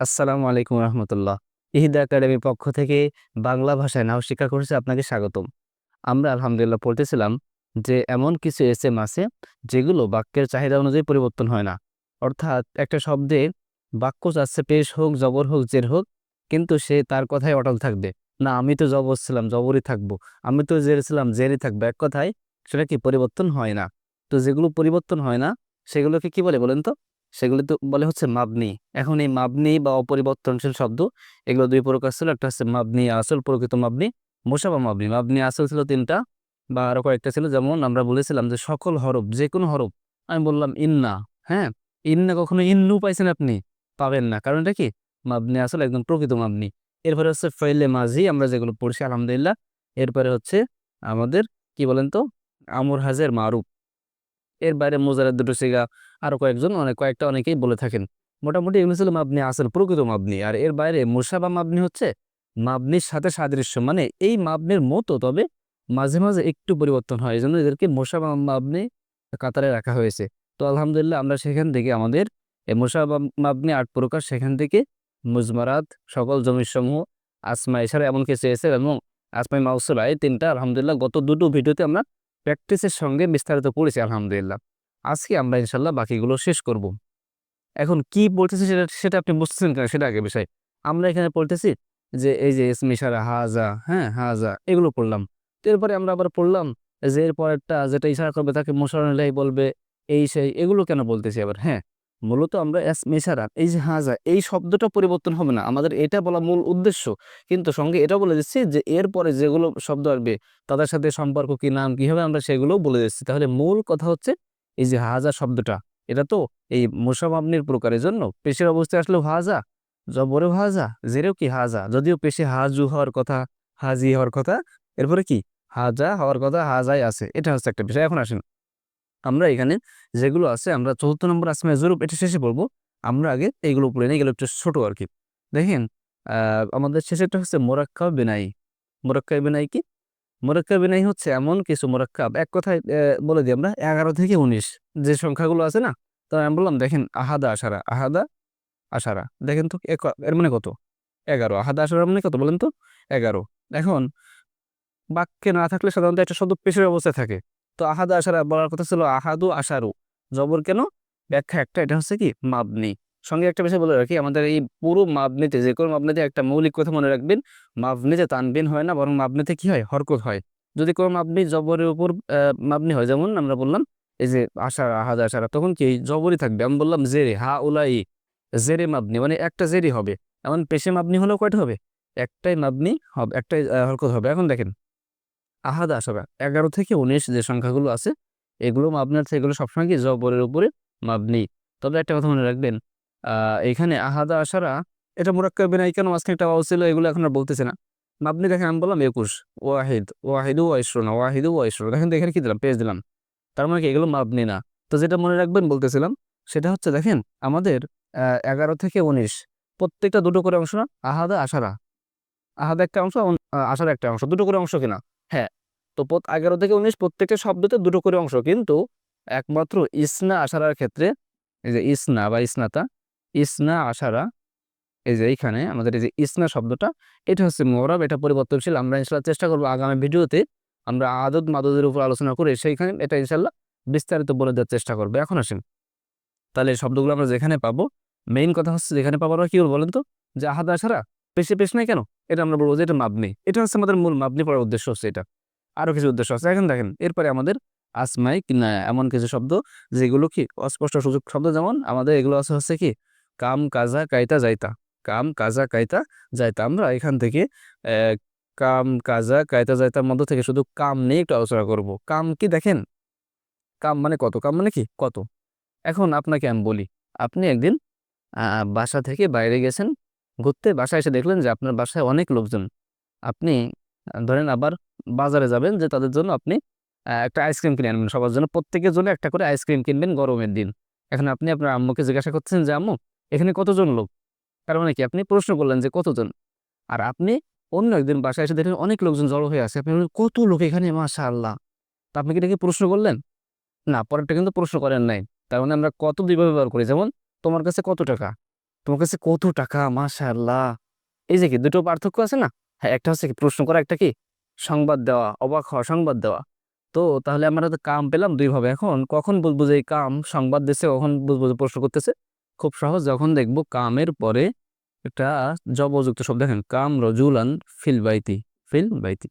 আসসালামু আলাইকুম রহমতুল্লাহ। ইহিদা একাডেমির পক্ষ থেকে বাংলা ভাষায় নাও শিক্ষা কোর্সে আপনাকে স্বাগতম। আমরা আলহামদুলিল্লাহ পড়তেছিলাম যে এমন কিছু এসএম আছে যেগুলো বাক্যের চাহিদা অনুযায়ী পরিবর্তন হয় না। অর্থাৎ একটা শব্দে বাক্য চাচ্ছে পেশ হোক, জবর হোক, জের হোক, কিন্তু সে তার কথায় অটল থাকবে। না, আমি তো জবর ছিলাম, জবরই থাকব। আমি তো জের ছিলাম, জেরই থাকব। এক কথায় সেটা কি পরিবর্তন হয় না? তো যেগুলো পরিবর্তন হয় না, সেগুলোকে কি বলে বলেন তো? সেগুলো তো বলে হচ্ছে মাবনি। এখন এই মাবনি বা অপরিবর্তনশীল শব্দ, এগুলো দুই প্রকার ছিল। একটা হচ্ছে মাবনি আসল, প্রকৃত মাবনি মোশাবা মাবনি। মাবনি আসল ছিল তিনটা বা আরও কয়েকটা ছিল। যেমন আমরা বলেছিলাম যে সকল হরফ যে কোনো হরফ, আমি বললাম ইন্না হ্যাঁ? ইন্না কখনো ইন্নু পাইছেন আপনি? পাবেন না। কারণ এটা কি? মাবনি আসল, একদম প্রকৃত মাবনি। এরপরে হচ্ছে ফেলে মাঝি আমরা যেগুলো পড়ছি, আলহামদুলিল্লাহ। এরপরে হচ্ছে আমাদের, কি বলেন তো? আমর হাজের মারুফ। এর বাইরে মোজারের দুটো সিগা আরও কয়েকজন অনেক কয়েকটা অনেকেই বলে থাকেন। মোটামুটি এগুলো ছিল মাবনি, আসল প্রকৃত মাবনি। আর এর বাইরে মুসাবা মাবনি হচ্ছে মাবনির সাথে সাদৃশ্য। মানে এই মাবনির মতো, তবে মাঝে মাঝে একটু পরিবর্তন হয়। এই জন্য এদেরকে মোসাবা মাবনি কাতারে রাখা হয়েছে। তো আলহামদুলিল্লাহ আমরা সেখান থেকে আমাদের এই মোসাবা মাবনি আট প্রকার সেখান থেকে মুজমারাত, সকল জমির সমূহ আসমা এছাড়া এমন কিছু এসে এবং আসমাই মাউসুলা এই তিনটা। আলহামদুলিল্লাহ গত দুটো ভিডিওতে আমরা প্র্যাকটিসের সঙ্গে বিস্তারিত পড়েছি, আলহামদুলিল্লাহ। আজকে আমরা ইনশাল্লাহ বাকিগুলো শেষ করব। এখন কি বলতেছি সেটা সেটা আপনি বুঝতেছেন কিনা সেটা আগে বিষয়। আমরা এখানে পড়তেছি যে এই যে ইসমিশারা হাজা হ্যাঁ হাজা, এগুলো পড়লাম। এরপরে আমরা আবার পড়লাম যে এর পরেরটা যেটা ইশারা করবে তাকে মোশারলাই বলবে, এই সেই, এগুলো কেন বলতেছি আবার? হ্যাঁ মূলত আমরা এস মেশারা, এই যে হাজা, এই শব্দটা পরিবর্তন হবে না। আমাদের এটা বলা মূল উদ্দেশ্য। কিন্তু সঙ্গে এটা বলে দিচ্ছি যে এরপরে যেগুলো শব্দ আসবে, তাদের সাথে সম্পর্ক কি, নাম কি হবে, আমরা সেগুলোও বলে দিচ্ছি। তাহলে মূল কথা হচ্ছে এই যে হাজা শব্দটা, এটা তো এই মোসামাবনির প্রকারের জন্য পেশের অবস্থায় আসলেও হাজা। জবরে হাজা জেরেও কি হাজা? যদিও পেশে হাজু হওয়ার কথা, হাজি হওয়ার কথা, এরপরে কি? হাজা হওয়ার কথা হাজাই আছে, এটা হচ্ছে একটা বিষয়। এখন আসেন, আমরা এখানে যেগুলো আছে, আমরা চতুর্থ নম্বর আসমে জরুপ, এটা শেষে বলব আমরা আগে এইগুলো পড়ে নিই, এগুলো একটু ছোট আর কি। দেখেন আমাদের শেষেরটা হচ্ছে মোরাক্কা বেনাই। মোরাক্কা বেনাই কি? মোরাক্কা বেনাই হচ্ছে এমন কিছু মোরাক্কাব, এক কথায় বলে দিই আমরা, এগারো থেকে উনিশ, যে সংখ্যাগুলো আছে না, তো আমি বললাম, দেখেন, আহাদা আশারা আহাদা আশারা, দেখেন তো এর মানে কত? এগারো, আহাদা আশারা মানে কত বলেন তো? এগারো, এখন বাক্যে না থাকলে সাধারণত একটা শব্দ পেশের অবস্থায় থাকে, তো আহাদা আশারা বলার কথা ছিল আহাদু আশারু, জবর কেন? ব্যাখ্যা একটা, এটা হচ্ছে কি, মাবনি। সঙ্গে একটা বিষয় বলে রাখি, আমাদের এই পুরো মাবনিতে যে কোনো মাবনিতে একটা মৌলিক কথা মনে রাখবেন মাবনিতে তানবিন হয় না, বরং মাবনিতে কি হয়? হরকত হয়। যদি কোনো মাবনি জবরের উপর মাবনি হয়, যেমন আমরা বললাম, এই যে আশারা, আহাদা, আশারা, তখন কি জবরই থাকবে? আমি বললাম জেরে, হা উলাই, জেরে মাবনি মানে একটা জেরি হবে। এমন পেশে মাবনি হলেও কয়টা হবে? একটাই মাবনি হবে, একটাই হরকত হবে। এখন দেখেন, আহাদা, আশারা, এগারো থেকে উনিশ যে সংখ্যাগুলো আছে, এগুলো মাবনার থেকে এগুলো সবসময় কি জবরের উপরে মাবনি তবে একটা কথা মনে রাখবেন এখানে আহাদা আশারা, এটা মুরাক্কাব বিনাই কেন মাঝখানে একটা ওয়াও ছিল, এগুলো এখন আর বলতেছে না। মাবনি দেখেন আমি বললাম একুশ, ওয়াহিদ, ওয়াহিদু ওয়াইশরুনা ওয়াহিদু ওয়াইশরুনা দেখেন এখানে কি দিলাম? পেজ দিলাম। তার মানে কি, এগুলো মাবনি না। তো যেটা মনে রাখবেন, বলতেছিলাম, সেটা হচ্ছে দেখেন, আমাদের এগারো থেকে উনিশ, প্রত্যেকটা দুটো করে অংশ না, আহাদা আশারা। আহাদা একটা অংশ আশার একটা অংশ, দুটো করে অংশ কিনা? হ্যাঁ। তো এগারো থেকে উনিশ, প্রত্যেকটা শব্দতে দুটো করে অংশ। কিন্তু একমাত্র ইসনা আশারার ক্ষেত্রে, এই যে ইসনা বা ইসনাতা ইসনা আশারা। এই যে এইখানে আমাদের এই যে ইসনা শব্দটা, এটা হচ্ছে মোরব এটা পরিবর্তনশীল। আমরা ইনশাল্লাহ চেষ্টা করব আগামী ভিডিওতে আমরা আদত মাদদের উপর আলোচনা করে সেইখানে এটা ইনশাল্লাহ বিস্তারিত বলে দেওয়ার চেষ্টা করব। এখন আসেন। তাহলে শব্দগুলো আমরা যেখানে পাবো মেইন কথা হচ্ছে যেখানে পাবো আমরা কি বলব বলেন তো? যে আহাদা আশারা, পেশে পেশ নাই কেন? এটা আমরা বলব যে এটা মাবনি। এটা হচ্ছে আমাদের মূল মাবনি পড়ার উদ্দেশ্য হচ্ছে এটা। আরও কিছু উদ্দেশ্য আছে। এখন দেখেন, এরপরে আমাদের আসমাই কিনা এমন কিছু শব্দ যেগুলো কি অস্পষ্ট সুযোগ শব্দ যেমন আমাদের এগুলো আছে হচ্ছে কি কাম কাজা কাইতা যাইতা। কাম কাজা কাইতা যাইতা। আমরা এখান থেকে কাম কাজা কাইতা যাইতার মধ্য থেকে শুধু কাম নিয়ে একটু আলোচনা করব। কাম কি দেখেন? কাম মানে কত? কাম মানে কি? কত? এখন আপনাকে আমি বলি, আপনি একদিন বাসা থেকে বাইরে গেছেন, ঘুরতে বাসায় এসে দেখলেন যে আপনার বাসায় অনেক লোকজন। আপনি, ধরেন আবার বাজারে যাবেন যে তাদের জন্য আপনি একটা আইসক্রিম কিনে আনবেন। সবার জন্য প্রত্যেকের জন্য একটা করে আইসক্রিম কিনবেন গরমের দিন। এখন আপনি আপনার আম্মুকে জিজ্ঞাসা করছেন যে, আম্মু এখানে কতজন লোক? তার মানে কি? আপনি প্রশ্ন করলেন যে কতজন? আর আপনি অন্য একদিন বাসায় এসে দেখলেন অনেক লোকজন জড়ো হয়ে আছে। আপনি কত লোক এখানে? মাশা আল্লাহ তা আপনি কি এটাকে প্রশ্ন করলেন? না, পরেরটা কিন্তু প্রশ্ন করেন নাই। তার মানে আমরা কত দুইভাবে ব্যবহার করি? যেমন, তোমার কাছে কত টাকা? তোমার কাছে কত টাকা? মাশাআল্লাহ! এই যে কি, দুটো পার্থক্য আছে না? হ্যাঁ একটা হচ্ছে কি, প্রশ্ন করা, একটা কি, সংবাদ দেওয়া, অবাক হওয়া, সংবাদ দেওয়া। তো তাহলে আমরা তো কাম পেলাম দুইভাবে। এখন কখন বুঝব যে কাম সংবাদ দিচ্ছে, কখন বুঝব যে প্রশ্ন করতেছে? খুব সহজ। যখন দেখব কামের পরে একটা জবযুক্ত শব্দ দেখেন, কাম রজুলান ফিল বাইতি ফিল বাইতি।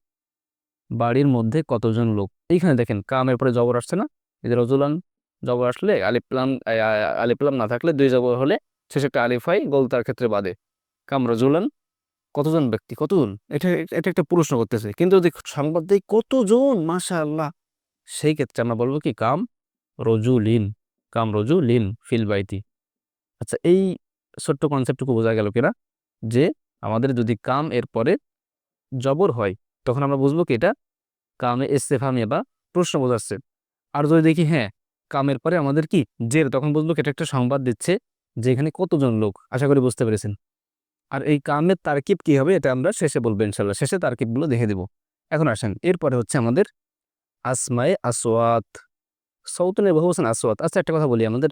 বাড়ির মধ্যে কতজন লোক? এইখানে দেখেন, কামের পরে জবর আসছে না? এই যে রজুলান জবর আসলে আলিপ্লাম আলিপ্লাম না থাকলে দুই জবর হলে শেষে একটা আলিফাই হয়, গোল তার ক্ষেত্রে বাদে। কাম রজুলান কতজন ব্যক্তি? কতজন? এটা এটা একটা প্রশ্ন করতেছে। কিন্তু যদি সংবাদ দেয় কতজন? মাশা আল্লাহ সেই ক্ষেত্রে আমরা বলব কি, কাম রজুলিন কাম রজুলিন ফিল বাইতি। আচ্ছা এই ছোট্ট কনসেপ্টটুকু বোঝা গেল কিনা? যে আমাদের যদি কাম এর পরে জবর হয়, তখন আমরা বুঝব কি এটা? কামে ইস্তেফামিয়া বা প্রশ্ন বোঝাচ্ছে। আর যদি দেখি হ্যাঁ কামের পরে আমাদের কি? জের, তখন বুঝব কি এটা একটা সংবাদ দিচ্ছে যে এখানে কতজন লোক? আশা করি বুঝতে পেরেছেন। আর এই কামের তারকিব কি হবে, এটা আমরা শেষে বলব ইনশাল্লাহ শেষে তারকিবগুলো দেখে দেব। এখন আসেন, এরপরে হচ্ছে আমাদের আসমায়ে আসওয়াত। সৌতনের বহু হোসেন আসওয়াত। আচ্ছা একটা কথা বলি, আমাদের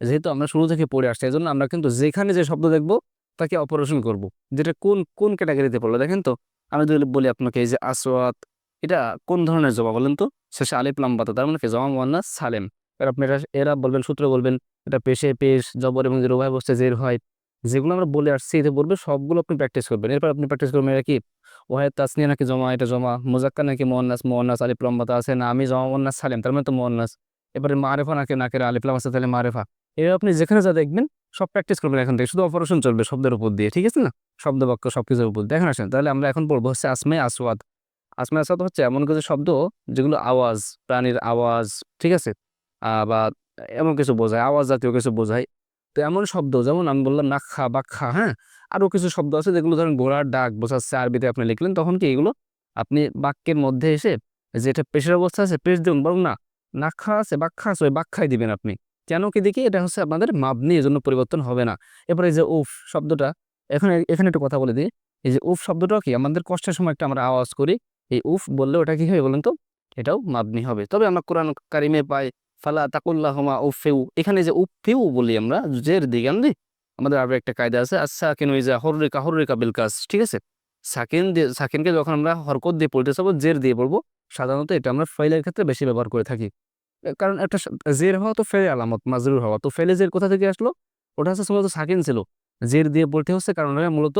যেহেতু আমরা শুরু থেকে পড়ে আসছি এই জন্য আমরা কিন্তু যেখানে যে শব্দ দেখব, তাকে অপারেশন করব। যেটা কোন কোন ক্যাটাগরিতে পড়ল, দেখেন তো? আমি যদি বলি আপনাকে এই যে আসওয়াত, এটা কোন ধরনের জমা বলেন তো? শেষে আলিফ লাম্বাতা তার মানে জমা মোয়ান্নাস সালেম। এর আপনি এটা, এরা বলবেন, সূত্র বলবেন, এটা পেশে, পেশ, জবর এবং যে রোভায় বসছে জের হয়। যেগুলো আমরা বলে আসছি, এতে বলবে সবগুলো আপনি প্র্যাকটিস করবেন। এরপর আপনি প্র্যাকটিস করবেন এটা কি? ওয়াহেদ তাসনিয়া নাকি জমা, এটা জমা। মোজাক্কা নাকি মোয়ান্নাস? মোয়ান্নাস, আলিফ লম্বাতা আছে না, আমি জমা, মোয়ান্নাস, সালেম, তার মানে তো মোয়ান্নাস। এবারে মারেফা নাকি নাকের আলিফ লাম আছে, তাহলে মারেফা। এবার আপনি যেখানে যা দেখবেন, সব প্র্যাকটিস করবেন এখন থেকে। শুধু অপারেশন চলবে শব্দের উপর দিয়ে, ঠিক আছে না? শব্দ বাক্য সব কিছুর উপর দিয়ে। এখন আসেন, তাহলে আমরা এখন বলব হচ্ছে আসমে আসওয়াদ। আসমে আসওয়াদ হচ্ছে এমন কিছু শব্দ যেগুলো আওয়াজ, প্রাণীর আওয়াজ, ঠিক আছে? বা এমন কিছু বোঝায়, আওয়াজ জাতীয় কিছু বোঝায়। তো এমন শব্দ, যেমন আমি বললাম নাক্ষা, বাক্ষা হ্যাঁ? আরও কিছু শব্দ আছে যেগুলো ধরেন ঘোড়ার ডাক বোঝাচ্ছে, আরবিতে আপনি লিখলেন, তখন কি এগুলো আপনি বাক্যের মধ্যে এসে যেটা পেশের অবস্থা আছে, পেশ দিন, বরং না, নাক্ষা আছে, বাক্ষা আছে, ওই বাক্ষাই দিবেন আপনি। কেন কি দেখি এটা হচ্ছে আপনাদের মাপনি এজন্য পরিবর্তন হবে না। এরপরে এই যে উফ শব্দটা, এখানে এখানে একটু কথা বলে দিই। এই যে উফ শব্দটা কি? আমাদের কষ্টের সময় একটা আমরা আওয়াজ করি। এই উফ বললে ওটা কি হবে বলেন তো? এটাও মাবনি হবে। তবে আমরা কোরআন কারিমে পাই, ফালা তাকুল্লাহমা উফেউ এখানে যে উফেউ বলি আমরা জের দিকে আমি আমাদের আরও একটা কায়দা আছে আচ্ছা কেন ওই যে হররেকা হররেকা বিলকাস ঠিক আছে? সাকিন দিয়ে, সাকিনকে যখন আমরা হরকত দিয়ে পড়তে যাব জের দিয়ে পড়ব, সাধারণত এটা আমরা ফাইলের ক্ষেত্রে বেশি ব্যবহার করে থাকি। কারণ একটা জের হওয়া তো ফেলে আলামত, মাজরুর হওয়া। তো ফেলে জের কোথা থেকে আসলো? ওটা হচ্ছে মূলত সাকিন ছিল। জের দিয়ে পড়তে হচ্ছে, কারণ ওটা মূলত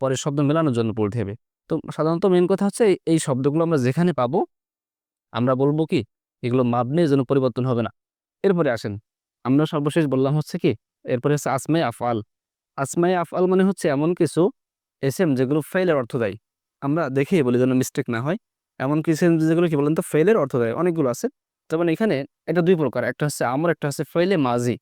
পরের শব্দ মেলানোর জন্য পড়তে হবে। তো সাধারণত মেন কথা হচ্ছে, এই- এই শব্দগুলো আমরা যেখানে পাবো, আমরা বলব কি, এগুলো মাবনি যেন পরিবর্তন হবে না। এরপরে আসেন, আমরা সর্বশেষ বললাম হচ্ছে কি, এরপরে হচ্ছে আসমাই আফআল। আসমাই আফআল মানে হচ্ছে এমন কিছু এসএম যেগুলো ফেলের অর্থ দেয়। আমরা দেখেই বলি যেন মিস্টেক না হয়। এমন কিছু যেগুলো কি বলেন তো ফেলের অর্থ দেয়। অনেকগুলো আছে। যেমন এখানে এটা দুই প্রকার। একটা হচ্ছে আমর, একটা হচ্ছে ফেলে মাজি।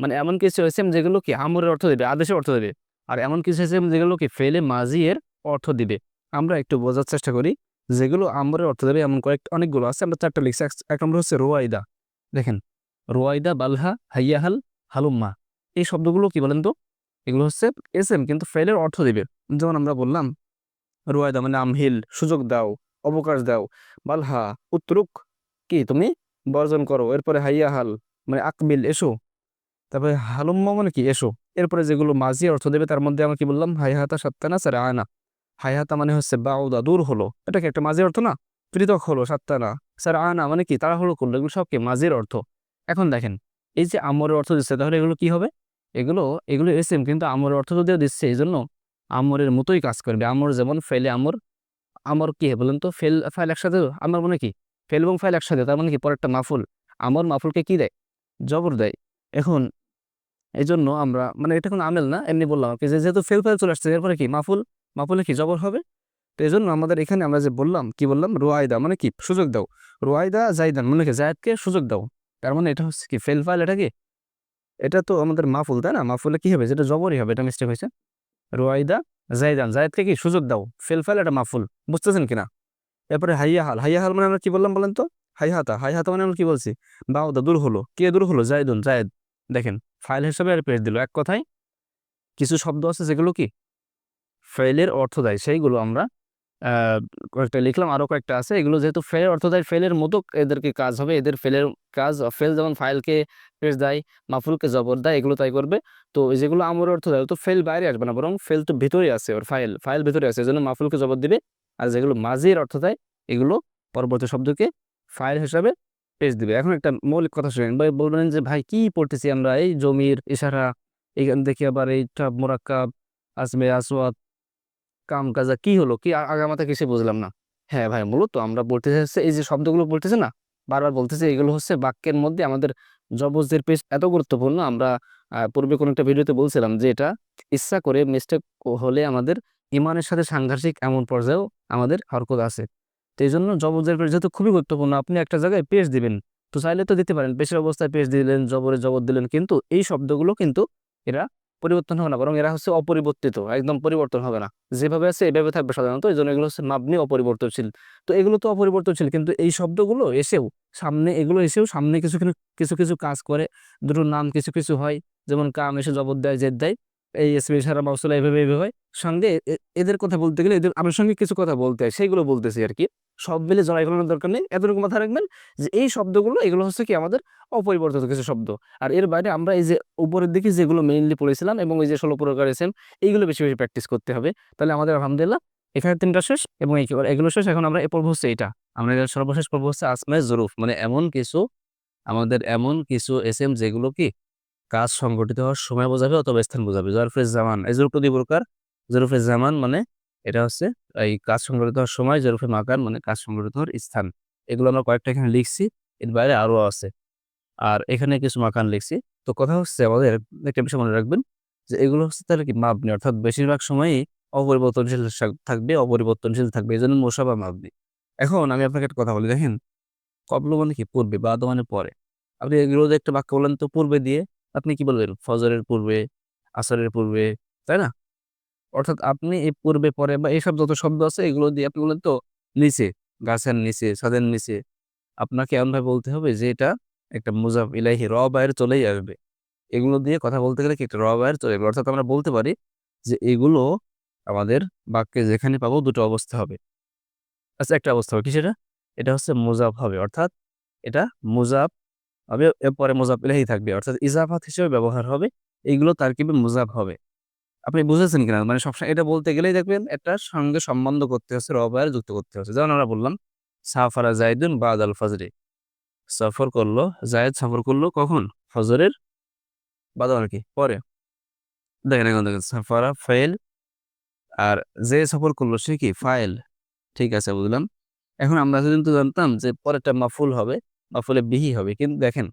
মানে এমন কিছু এসএম যেগুলো কি আমরের অর্থ দেবে, আদেশের অর্থ দেবে। আর এমন কিছু এসএম যেগুলো কি ফেলে মাজি এর অর্থ দিবে। আমরা একটু বোঝার চেষ্টা করি যেগুলো আমরের অর্থ দেবে এমন কয়েক, অনেকগুলো আছে। আমরা চারটা লিখছি। এক- নম্বর হচ্ছে রোয়াইদা। দেখেন, রোয়াইদা, বালহা, হাইয়াহাল, হালুম্মা। এই শব্দগুলো কি বলেন তো? এগুলো হচ্ছে এস এম কিন্তু ফেলের অর্থ দিবে। যেমন আমরা বললাম, রোয়াইদা মানে আমহিল, সুযোগ দাও, অবকাশ দাও। বালহা, উত্তরুক কি তুমি? বর্জন করো, এরপরে হাইয়া হাল মানে আকবিল এসো। তারপরে হালুম্মা মানে কি এসো। এরপরে যেগুলো মাঝি অর্থ দেবে, তার মধ্যে আমরা কি বললাম? হাইহাতা সাত্তানা স্যার আয়না হাইহাতা মানে হচ্ছে বাউদা, দূর হলো। এটা কি একটা মাঝি অর্থ না? পৃথক হলো, সাত্তানা স্যার আয়না মানে কি? তাড়াহুড়ো করল, এগুলো সব কি? মাঝির অর্থ। এখন দেখেন, এই যে আমরের অর্থ দিচ্ছে, তাহলে এগুলো কি হবে? এগুলো এগুলো এসএম কিন্তু আমরের অর্থ যদিও দিচ্ছে এই জন্য আমরের মতোই কাজ করবে। আমর যেমন ফেলে, আমর আমর কি বলেন তো? ফেল ফাইল একসাথে, আমার মনে কি? ফেল এবং ফাইল একসাথে, তার মানে কি? পরেরটা মাফুল। আমর মাফুলকে কি দেয়? জবর দেয়। এখন এই জন্য আমরা মানে এটা কোনো আমেল না, এমনি বললাম আর কি। যেহেতু ফেল ফাইল চলে আসছে, এরপরে কি? মাফুল, মাফুলে কি? জবর হবে? তো এই জন্য আমাদের এখানে আমরা যে বললাম, কি বললাম? রোয়াইদা মানে কি? সুযোগ দাও। রোয়াইদা জাইদান মানে কি জায়দকে সুযোগ দাও। তার মানে এটা হচ্ছে কি? ফেল ফাইল এটা কি? এটা তো আমাদের মাফুল, তাই না? মাফুলে কি হবে? যেটা জবরই হবে, এটা মিস্টেক হয়েছে। রোয়াইদা জাইদান, জায়দকে কি? সুযোগ দাও। ফেল ফাইল এটা মাফুল। বুঝতেছেন কিনা? এরপরে হাইয়া হাল হাইয়া হাল মানে আমরা কি বললাম বলেন তো? হাইহাতা হাইহাতা মানে আমরা কি বলছি? বাউদা, দূর হলো। কে দূর হলো? জায়দুন, জায়দ। দেখেন, ফাইল হিসাবে আর পেজ দিল। এক কথায়, কিছু শব্দ আছে যেগুলো কি? ফেলের অর্থ দেয় সেইগুলো আমরা কয়েকটা লিখলাম, আরও কয়েকটা আছে। এগুলো যেহেতু ফেলের অর্থ দেয় ফেলের মতো এদেরকে কাজ হবে। এদের ফেলের কাজ ফেল যেমন ফাইলকে পেশ দেয়, মাফুলকে জবর দেয়, এগুলো তাই করবে। তো যেগুলো আমর অর্থ দেয় তো ফেল বাইরে আসবে না, বরং ফেল তো ভিতরে আছে, ওর ফাইল ফাইল ভিতরে আছে। এজন্য মাফুলকে জবর দিবে আর যেগুলো মাঝির অর্থ দেয় এগুলো পরবর্তী শব্দকে ফাইল হিসাবে পেশ দিবে। এখন একটা মৌলিক কথা শুনেন ভাই বলবেন যে, ভাই, কি পড়তেছি আমরা? এই জমির ইশারা, এখান থেকে আবার এই এইটা মোরাক্কাব আসবে আসওয়াত কাম কাজা, কি হলো? কি আ- আগামাথা কিছু বুঝলাম না? হ্যাঁ ভাই, মূলত আমরা বলতে চাইছি এই যে শব্দগুলো বলতেছে না, বারবার বলতেছে এগুলো হচ্ছে বাক্যের মধ্যে আমাদের জবজের পেশ এত গুরুত্বপূর্ণ। আমরা পূর্বে কোনো একটা ভিডিওতে বলছিলাম যে, এটা ইচ্ছা করে মিস্টেক হলে আমাদের ইমানের সাথে সাংঘর্ষিক এমন পর্যায়েও আমাদের হরকত আছে। তো এই জন্য জবজের পেশ যেহেতু খুবই গুরুত্বপূর্ণ, আপনি একটা জায়গায় পেশ দিবেন। তো চাইলে তো দিতে পারেন, পেশের অবস্থায় পেশ দিলেন, জবরে জবর দিলেন, কিন্তু এই শব্দগুলো কিন্তু এরা পরিবর্তন হবে না, বরং এরা হচ্ছে অপরিবর্তিত, একদম পরিবর্তন হবে না। যেভাবে আছে এভাবে থাকবে সাধারণত, এই জন্য এগুলো হচ্ছে মাবনি অপরিবর্তনশীল। তো এগুলো তো অপরিবর্তনশীল, কিন্তু এই শব্দগুলো এসেও সামনে, এগুলো এসেও সামনে কিছু কিছু কিছু কিছু কাজ করে। দুটো নাম কিছু কিছু হয়, যেমন কাম এসে জবর দেয়, জেদ দেয়। এই এসবি সারা মাউসুলা এভাবে এভাবে হয়। সঙ্গে এদের কথা বলতে গেলে এদের সঙ্গে কিছু কথা বলতে হয়, সেইগুলো বলতেছি আর কি। সব মিলে জড়াই করানোর দরকার নেই। এতটুকু মাথায় রাখবেন যে এই শব্দগুলো, এগুলো হচ্ছে কি আমাদের অপরিবর্তিত কিছু শব্দ। আর এর বাইরে আমরা এই যে উপরের দিকে যেগুলো মেইনলি পড়েছিলাম এবং এই যে ষোলো প্রকার এসেম এইগুলো বেশি বেশি প্র্যাকটিস করতে হবে। তাহলে আমাদের আলহামদুলিল্লাহ এখানে তিনটা শেষ এবং এগুলো শেষ, এখন আমরা এ পর্ব হচ্ছে এটা আমরা সর্বশেষ পর্ব হচ্ছে আসমায় জরুফ মানে এমন কিছু, আমাদের এমন কিছু এস এম যেগুলো কি কাজ সংগঠিত হওয়ার সময় বোঝাবে অথবা স্থান বোঝাবে। জরফের জামান, এই জরুফটা দুই প্রকার। জরুফের জামান মানে এটা হচ্ছে এই কাজ সংগঠিত হওয়ার সময় জরুফে মাকান মানে কাজ সংগঠিত হওয়ার স্থান। এগুলো আমরা কয়েকটা এখানে লিখছি, এর বাইরে আরও আছে। আর এখানে কিছু মাকান লিখছি। তো কথা হচ্ছে আমাদের একটা বিষয় মনে রাখবেন যে এগুলো হচ্ছে তাহলে কি মাপনি অর্থাৎ বেশিরভাগ সময়ই অপরিবর্তনশীল থাকবে অপরিবর্তনশীল থাকবে। এই জন্য মোসাবা মাপনি এখন আমি আপনাকে একটা কথা বলি, দেখেন। কবল মানে কি? পূর্বে বাদ মানে পরে। আপনি এগুলো একটা বাক্য বলেন তো পূর্বে দিয়ে আপনি কি বলবেন? ফজরের পূর্বে, আসরের পূর্বে, তাই না? অর্থাৎ আপনি এই পূর্বে পরে বা এইসব যত শব্দ আছে, এগুলো দিয়ে আপনি বলেন তো, নিচে, গাছের নিচে, ছাদের নিচে, আপনাকে এমনভাবে বলতে হবে যে এটা একটা মুজাফ ইলাহি র বাইরে চলেই আসবে। এগুলো দিয়ে কথা বলতে গেলে কি একটা র বাইরে চলে যাবে অর্থাৎ আমরা বলতে পারি যে এগুলো আমাদের বাক্যে যেখানে পাবো দুটো অবস্থা হবে। আচ্ছা একটা অবস্থা হবে। কি সেটা এটা হচ্ছে মুজাফ হবে। অর্থাৎ এটা মুজাফ হবে এরপরে মুজাফ ইলাহি থাকবে। অর্থাৎ ইজাফাত হিসেবে ব্যবহার হবে এইগুলো তারকিবে মুজাফ হবে। আপনি বুঝেছেন কিনা? মানে সবসময় এটা বলতে গেলেই দেখবেন একটা সঙ্গে সম্বন্ধ করতে হচ্ছে রবায়ের যুক্ত করতে হচ্ছে। যেমন আমরা বললাম, সাফারা জাইদুন বাদ আল ফজরে। সফর করল জায়েদ সফর করল কখন? ফজরের বাদ আর কি? পরে। দেখেন এখন দেখেন, সাফারা ফাইল আর যে সফর করল সে কি? ফাইল। ঠিক আছে, বুঝলাম। এখন আমরা কিন্তু জানতাম যে পরেরটা মাফুল হবে। মাফুলে বিহি হবে। কিন্তু দেখেন,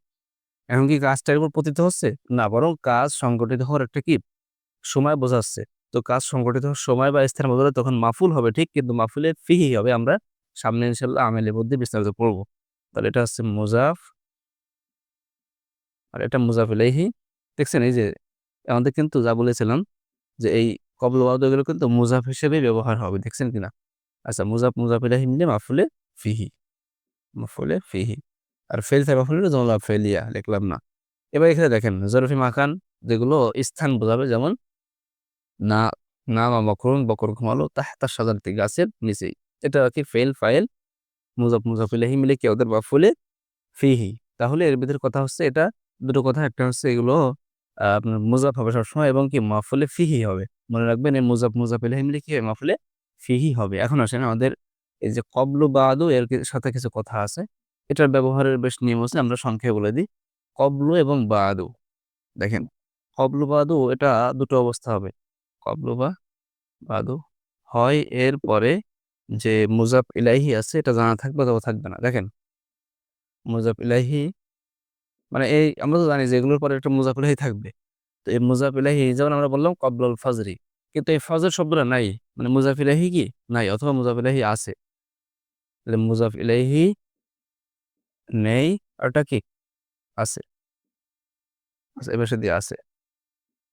এখন কি কাজটার উপর পতিত হচ্ছে? না, বরং কাজ সংগঠিত হওয়ার একটা কি? সময় বোঝাচ্ছে। তো কাজ সংগঠিত হওয়ার সময় বা স্থান বোঝালে তখন মাফুল হবে, ঠিক? কিন্তু মাফুলে ফিহি হবে। আমরা সামনে ইনশাল্লাহ আমেলের মধ্যে বিস্তারিত পড়ব। তাহলে এটা হচ্ছে মুজাফ। আর এটা মুজাফ ইলাইহি। দেখছেন, এই যে আমাদের কিন্তু যা বলেছিলাম যে এই কবল কিন্তু মুজাফ হিসেবে ব্যবহার হবে। দেখছেন কিনা? আচ্ছা মুজাফ মুজাফ ইলাইহি মিলে মাফুলে ফিহি। মাফুলে ফিহি। আর ফেল থাকে মাফুলে জমলা ফেলিয়া লিখলাম না। এবার এখানে দেখেন জরফি মাখান যেগুলো স্থান বোঝাবে, যেমন না না মা বকর ঘুমালো তাহতা সাজারতি গাছের নিচেই। এটা কি ফেল ফাইল মুজাফ মুজাফিলাহি মিলে কি ওদের মাফুলে ফিহি। তাহলে এর ভিতরে কথা হচ্ছে এটা, দুটো কথা, একটা হচ্ছে এগুলো আপনার মুজাফ হবে সবসময় এবং কি মাফুলে ফিহি হবে। মনে রাখবেন এই মুজাফ মুজাফিলাহি মিলে কি হবে? মাফুলে ফিহি হবে। এখন আসেন আমাদের এই যে কবলু বাদু, এর সাথে কিছু কথা আছে। এটার ব্যবহারের বেশ নিয়ম আছে, আমরা সংখ্যায় বলে দিই। কবলু এবং বাদু, দেখেন। কবলু, বাদু, এটা দুটো অবস্থা হবে। কবলু বা বাদু, হয় এর পরে যে মুজাফ ইলাহি আছে, এটা জানা থাকবে অথবা থাকবে না। দেখেন, মুজাফ ইলাহি মানে এই আমরা তো জানি যে এগুলোর পরে একটা মুজাফ ইলাহি থাকবে। তো এই মুজাফ ইলাহি যেমন আমরা বললাম, কবলুল ফজরি। কিন্তু এই ফজর শব্দটা নাই। মানে মুজাফ ইলাহি কি? নাই, অথবা মুজাফ ইলাহি আছে। মুজাফ ইলাহি নেই, ওটা কি? আছে। আচ্ছা এবার সে দিয়ে আছে।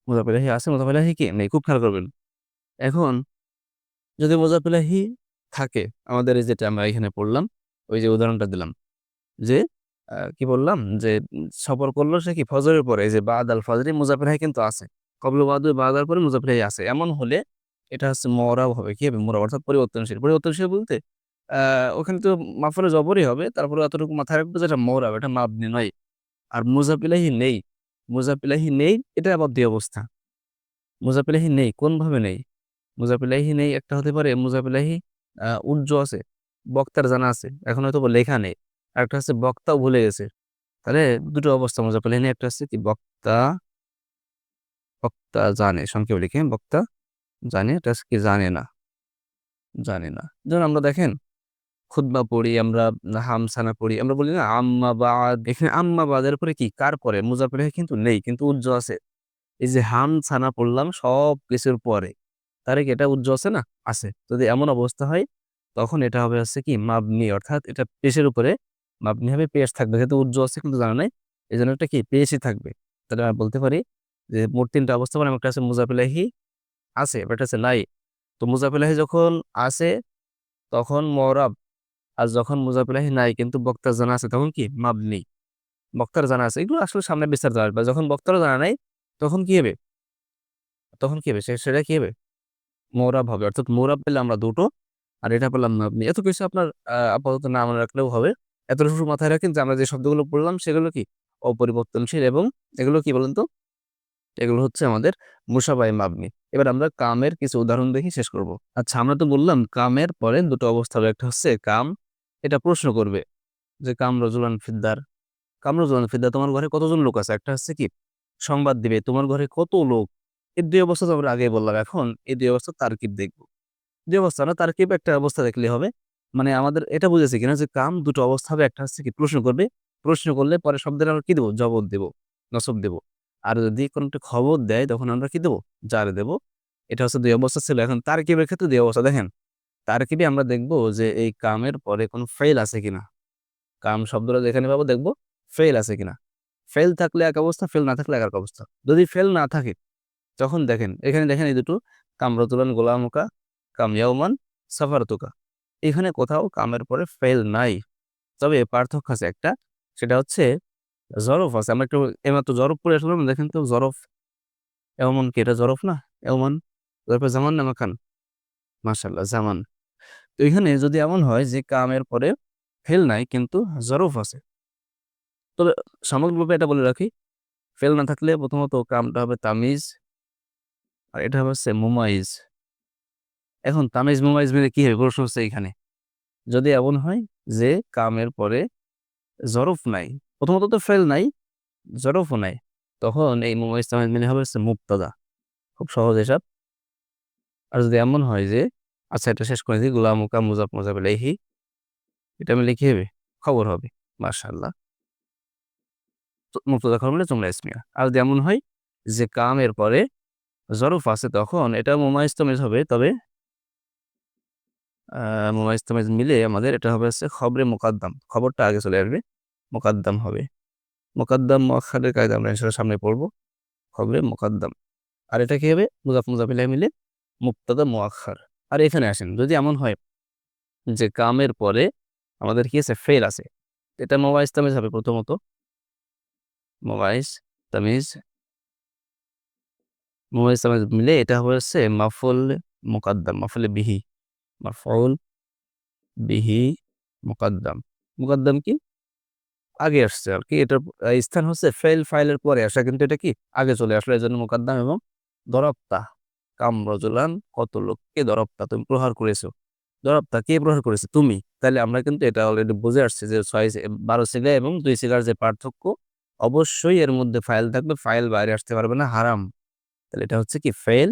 মুজাফ ইলাহি আছে মুজাফ ইলাহি কি? নেই, খুব খেয়াল করবেন। এখন, যদি মুজাফ ইলাহি থাকে, আমাদের এই যেটা আমরা এখানে পড়লাম, ওই যে উদাহরণটা দিলাম, যে কি বললাম? যে, সফর করল সে কি? ফজরের পরে যে বাদ আল ফজরি মুজাফির হাই কিন্তু আছে। কবল বাদ বাদার পরে মুজাফির হাই আছে। এমন হলে এটা হচ্ছে মরাব হবে। কি হবে? মোরাব অর্থাৎ পরিবর্তনশীল। পরিবর্তনশীল বলতে ওখানে তো মাফলে জবরই হবে। তারপরে এতটুকু মাথায় রাখব যেটা মরাব, এটা মাবনি নয়। আর মুজাপিলাহি নেই। মুজাপিলাহি নেই, এটা আবার দুই অবস্থা। মুজাপিলাহি নেই কোন ভাবে নেই? মুজাপিলাহি নেই একটা হতে পারে মুজাপিলাহি উজ্জ আছে, বক্তার জানা আছে, এখন হয়তো লেখা নেই। একটা হচ্ছে বক্তাও ভুলে গেছে। তাহলে দুটো অবস্থা মুজাপিলাহি নেই, একটা হচ্ছে কি বক্তা বক্তা জানে, সংক্ষেপে লিখে, বক্তা জানে এটা কি জানে না জানে না। যেমন আমরা দেখেন খুতবা পড়ি, আমরা হামসানা পড়ি, আমরা বলি না আম্মাবাদ এখানে আম্মাবাদের পরে কি? কার পরে? মুজাফির কিন্তু নেই, কিন্তু উজ্জ আছে। এই যে হামসানা পড়লাম সব কিছুর পরে তারে কি এটা উজ্জ আছে না? আছে। যদি এমন অবস্থা হয়, তখন এটা হবে হচ্ছে কি মাবনি, অর্থাৎ এটা পেশের উপরে মাবনি হবে, পেশ থাকবে। যেহেতু উজ্জ আছে, কিন্তু জানা নাই এই জন্য এটা কি? পেশই থাকবে। তাহলে আমরা বলতে পারি যে মোট তিনটা অবস্থা মানে একটা আছে মুজাফিলাহি আছে বাট আছে নাই। তো মুজাফিলাহি যখন আছে তখন মরাব আর যখন মুজাফিলাহি নাই, কিন্তু বক্তার জানা আছে, তখন কি? মাবনি। বক্তার জানা আছে। এগুলো আসলে সামনে বিস্তারিত আসবে। যখন বক্তার জানা নাই, তখন কি হবে? তখন কি হবে? সেটা কি হবে? মোরাব হবে। অর্থাৎ মোরাব পেলে আমরা দুটো, আর এটা পেলাম মাবনি। এত কিছু আপনার আপাতত না মনে রাখলেও হবে। এতটুকু মাথায় রাখেন যে আমরা যে শব্দগুলো পড়লাম, সেগুলো কি? অপরিবর্তনশীল এবং এগুলো কি বলুন তো? এগুলো হচ্ছে আমাদের মুসাবাই মাবনি। এবার আমরা কামের কিছু উদাহরণ দেখি শেষ করব। আচ্ছা আমরা তো বললাম কামের পরে দুটো অবস্থা একটা হচ্ছে কাম এটা প্রশ্ন করবে যে কাম রজুলান ফিদ্দার কাম রজুলান ফিদ্দার তোমার ঘরে কতজন লোক আছে? একটা হচ্ছে কি, সংবাদ দিবে তোমার ঘরে কত লোক? এই দুই অবস্থা তো আমরা আগে বললাম। এখন এই দুই অবস্থা তারকিব দেখব। দুই অবস্থা না, তারকিব একটা অবস্থা দেখলে হবে। মানে আমাদের এটা বুঝেছে কিনা যে কাম দুটো অবস্থা হবে। একটা হচ্ছে কি, প্রশ্ন করবে। প্রশ্ন করলে পরে শব্দের আমরা কি দেবো? জবাব দেবো, নসব দেবো। আর যদি কোনো একটা খবর দেয় তখন আমরা কি দেবো? জারে দেবো। এটা হচ্ছে দুই অবস্থা ছিল। এখন তারকিবের ক্ষেত্রে দুই অবস্থা। দেখেন তারকিবে আমরা দেখব যে এই কামের পরে কোনো ফেল আছে কিনা। কাম শব্দটা যেখানে পাবো দেখব ফেল আছে কিনা। ফেল থাকলে এক অবস্থা ফেল না থাকলে এক অবস্থা। যদি ফেল না থাকে, তখন দেখেন, এখানে দেখেন এই দুটো কামরতুলান গোলামুকা কামিয়াউমান সাফারতুকা এখানে কোথাও কামের পরে ফেল নাই। তবে পার্থক্য আছে একটা, সেটা হচ্ছে জরফ আছে। আমরা একটু এমাত্র জরফ পড়ে আসলাম, দেখেন তো জরফ। এমন কি এটা জরফ না? এমন জরফে জামান না মাখান? মাশাল্লাহ জামান। তো এখানে যদি এমন হয় যে কামের পরে ফেল নাই, কিন্তু জরফ আছে। তবে সামগ্রিকভাবে এটা বলে রাখি ফেল না থাকলে প্রথমত কামটা হবে তামিজ, আর এটা হচ্ছে মুমাইজ। এখন তামিজ, মুমাইজ মিলে কি হবে? প্রশ্ন হচ্ছে এখানে যদি এমন হয় যে কামের পরে জরফ নাই, প্রথমত তো ফেল নাই, জরফও নাই, তখন এই মুমাইজ, তামিজ মিলে হবে হচ্ছে মুক্তাদা। খুব সহজ এসব আর যদি এমন হয় যে আচ্ছা এটা শেষ করে দিই। গুলামুকা মুজাফ লেহি এটা মিলে কি হবে খবর হবে। মার্শাল্লাহ মুক্তদা খবর মিলে জুমলা ইসমিয়া। আর যদি এমন হয় যে কামের পরে জরফ আছে তখন এটা মুমাইজ তামিজ হবে। তবে মুমাইজ তামিজ মিলে আমাদের এটা হবে হচ্ছে খবরে মোকাদ্দাম। খবরটা আগে চলে আসবে। মোকাদ্দাম হবে। মোকাদ্দাম মোয়াক্ষারের কায়দা আমরা ইনশাল্লাহ সামনে পড়ব। খবরে মোকাদ্দাম। আর এটা কি হবে? মুজাফ মুজাফিল্লাহ মিলে মুক্তাদা মোয়াক্ষার আর এখানে আসেন, যদি এমন হয় যে কামের পরে আমাদের কি আছে? ফেল আছে। এটা মোবাইজ তামিজ হবে প্রথমত। মোবাইজ তামিজ তামিজ মিলে এটা হচ্ছে মাফুল মোকাদ্দাম মাফুলে বিহি, মাফউল বিহি মুকাদ্দাম। মুকাদ্দাম কি? আগে আসছে আর কি। এটার স্থান হচ্ছে ফেল ফাইলের পরে আসা, কিন্তু এটা কি? আগে চলে আসলো এই জন্য মুকাদ্দাম এবং দরপ্তা। কাম রজলান, কত লোককে দরপ্তা তুমি প্রহার করেছ? দরপ্তা কে প্রহার করেছে? তুমি। তাহলে আমরা কিন্তু এটা অলরেডি বুঝে আসছি যে ছয় বারো সিগা এবং দুই সিগার যে পার্থক্য, অবশ্যই এর মধ্যে ফাইল থাকবে ফাইল বাইরে আসতে পারবে না, হারাম। তাহলে এটা হচ্ছে কি? ফেল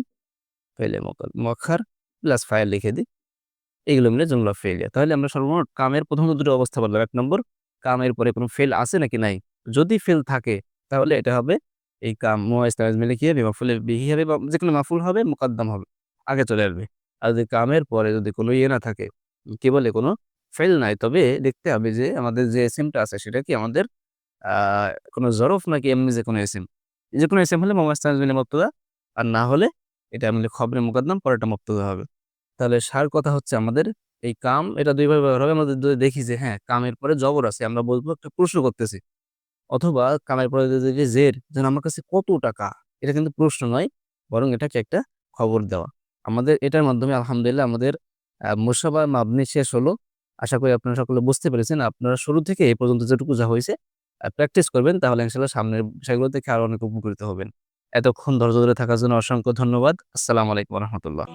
ফেলে মখার প্লাস ফাইল লিখে দিই। এগুলো মিলে জুমলা ফেলিয়া তাহলে আমরা সর্বমোট কামের প্রথম দুটো অবস্থা বললাম। এক নম্বর, কামের পরে কোনো ফেল আছে নাকি নাই? যদি ফেল থাকে, তাহলে এটা হবে এই কাম মোয়াজ মিলে কি হবে মাফুলে বিহি হবে বা যে কোনো মাফুল হবে, মুকাদ্দাম হবে, আগে চলে আসবে। আর যদি কামের পরে যদি কোনো ইয়ে না থাকে, কি বলে কোনো ফেল নাই, তবে দেখতে হবে যে আমাদের যে এসিমটা আছে, সেটা কি আমাদের কোনো জরফ নাকি এমনি যে কোনো এসিম যে কোনো এসিম হলে মোয়াজ মিলে মুক্তদা আর না হলে এটা মিলে খবরে মুকাদ্দাম পরেটা মুক্তদা হবে। তাহলে সার কথা হচ্ছে আমাদের, এই কাম এটা দুইভাবে হবে। আমাদের দেখি যে হ্যাঁ কামের পরে জবর আছে, আমরা বলব একটা প্রশ্ন করতেছি। অথবা পরে যদি দেখি জের, যেন আমার কাছে কত টাকা, এটা কিন্তু প্রশ্ন নয়, বরং এটাকে একটা খবর দেওয়া আমাদের এটার মাধ্যমে আলহামদুলিল্লাহ আমাদের মুসাবা মাবনি শেষ হলো। আশা করি আপনারা সকলে বুঝতে পেরেছেন। আপনারা শুরু থেকে এই পর্যন্ত যেটুকু যা হয়েছে প্র্যাকটিস করবেন, তাহলে ইনশাআল্লাহ সামনের বিষয়গুলো থেকে আরও অনেক উপকৃত হবেন। এতক্ষণ ধৈর্য ধরে থাকার জন্য অসংখ্য ধন্যবাদ। আসসালামু আলাইকুম রাহমাতুল্লাহ।